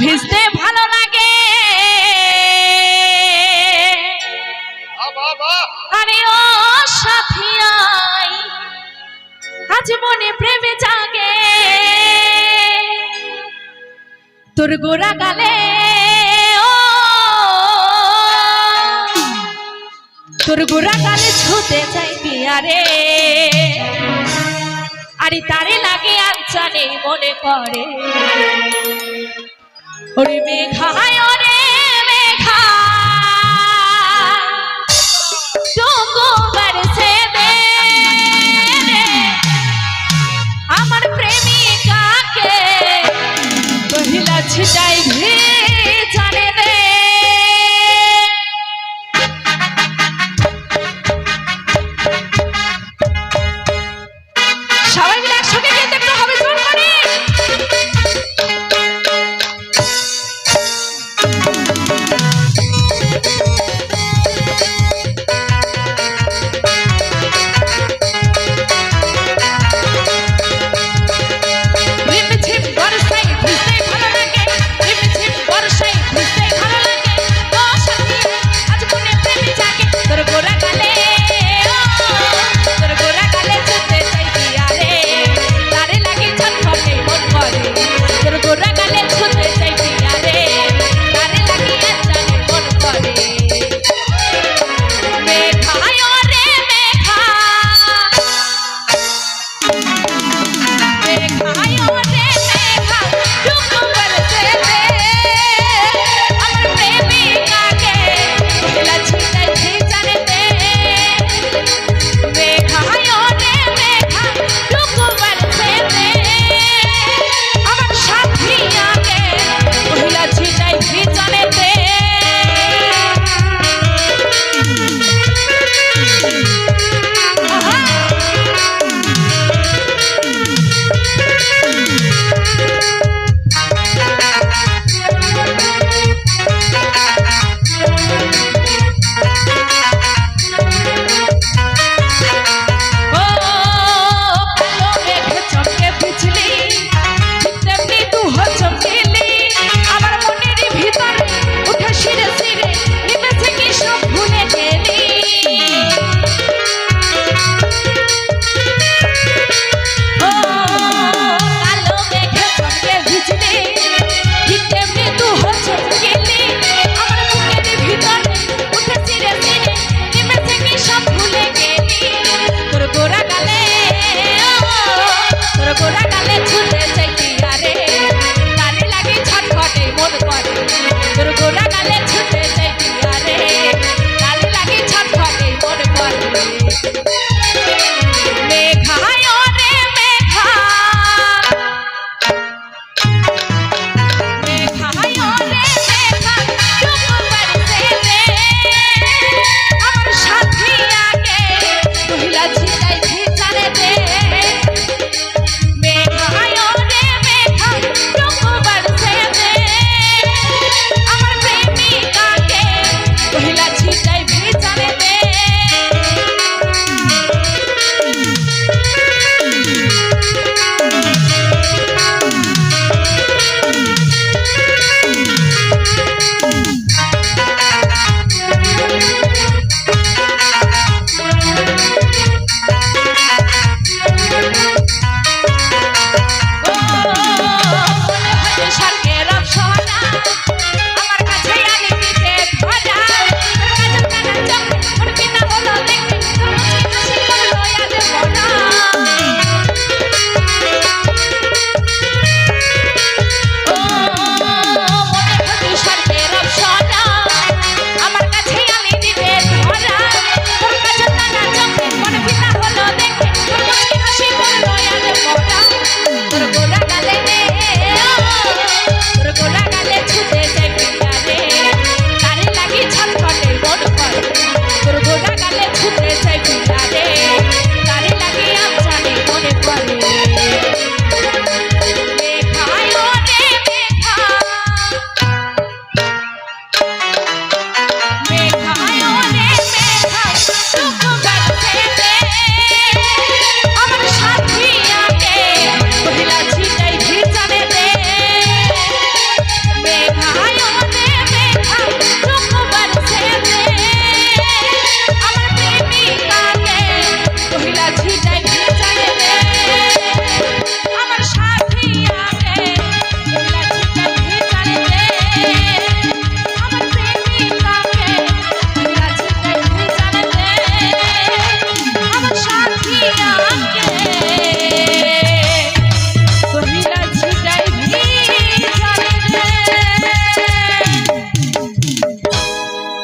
ভিজতে ভালো লাগে। আরে ও সাথী আই, আজ মনে প্রেমে জাগে। তোর গোরা গালে তোর গোরা গালে ছুতে চাই বিয়ারে আরে তারে লাগে আজ জানে মনে করে ওরে মেঘায় ওরে মেঘা। টুকু বরসে আমার প্রেমিকাকে কহিলা ছিটাই